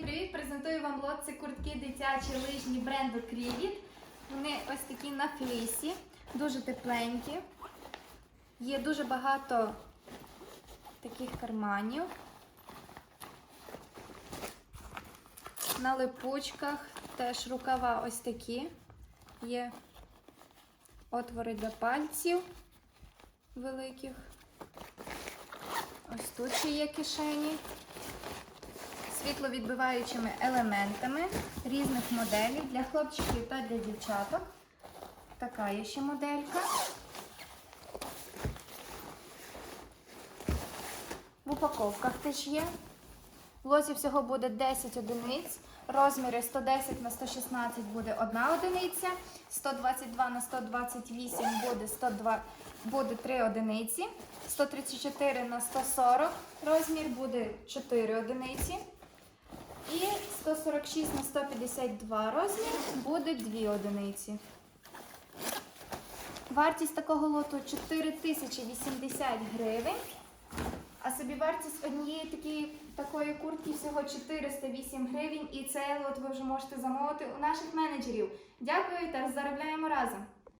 Всім привіт! Презентую вам лот. Куртки дитячі лижні бренду Крівіт. Вони ось такі на флісі, дуже тепленькі. Є дуже багато таких карманів. На липучках теж рукава ось такі. Є отвори для пальців великих. Ось тут ще є кишені світловідбиваючими елементами різних моделей для хлопчиків та для дівчаток. Така є ще моделька. В упаковках теж є. В лозі всього буде 10 одиниць. Розміри 110 на 116 буде одна одиниця, 122 на 128 буде 102, буде 3 одиниці, 134 на 140 розмір буде 4 одиниці. І 146 на 152 розмір буде 2 одиниці. Вартість такого лоту 4080 гривень. А собівартість однієї такої, такої куртки всього 408 гривень. І цей лот ви вже можете замовити у наших менеджерів. Дякую та заробляємо разом!